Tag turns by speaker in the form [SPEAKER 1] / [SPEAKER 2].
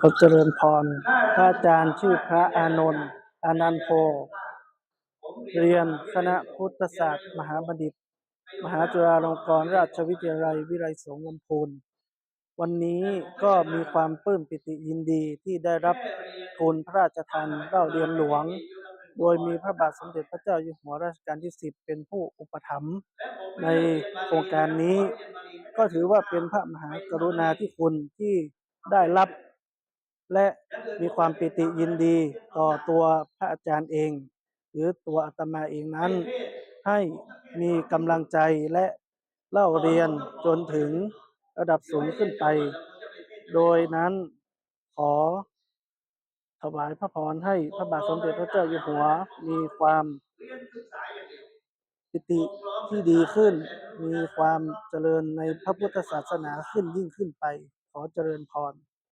[SPEAKER 1] ขอเจริญพร พระอาจารย์ชื่อพระอานนท์อนันโพ เรียนคณะพุทธศาสตร์ มหาบัณฑิต มหาจุฬาลงกรณราชวิทยาลัย วิไลสงฆ์ลำพูน วันนี้ก็มีความปลื้มปิติยินดีที่ได้รับทุนพระราชทานเล่าเรียนหลวง โดยมีพระบาทสมเด็จพระเจ้าอยู่หัวรัชกาลที่สิบเป็นผู้อุปถัมภ์ในโครงการนี้ ก็ถือว่าเป็นพระมหากรุณาธิคุณที่ได้รับ และมีความปิติยินดีต่อตัวพระอาจารย์เอง หรือตัวอาตมาเองนั้น ให้มีกำลังใจและเล่าเรียนจนถึงระดับสูงขึ้นไป โดยนั้นขอถวายพระพรให้พระบาทสมเด็จพระเจ้าอยู่หัวมีความปิติที่ดีขึ้น มีความเจริญในพระพุทธศาสนาขึ้นยิ่งขึ้นไป ขอเจริญพร